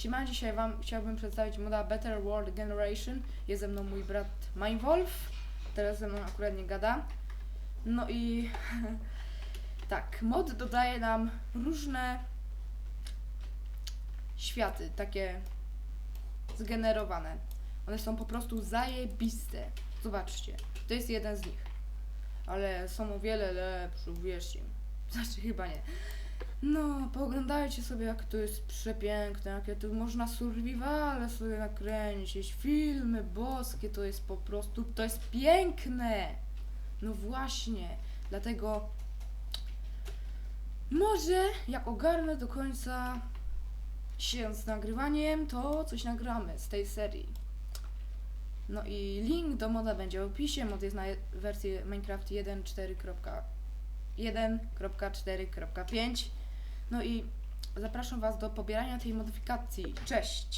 Siema, dzisiaj Wam chciałbym przedstawić moda Better World Generation. Jest ze mną mój brat Mindwolf. Teraz ze mną akurat nie gada. No i tak, mod dodaje nam różne światy, takie zgenerowane. One są po prostu zajebiste. Zobaczcie, to jest jeden z nich. Ale są o wiele lepsze, wierzcie mi. Znaczy chyba nie. No, pooglądajcie sobie, jak to jest przepiękne, jakie tu można survivale sobie nakręcić, filmy boskie, to jest po prostu, to jest piękne! No właśnie, dlatego może jak ogarnę do końca się z nagrywaniem, to coś nagramy z tej serii. No i link do moda będzie w opisie, mod jest na wersji Minecraft 1.4.1.4.5 no i zapraszam Was do pobierania tej modyfikacji. Cześć!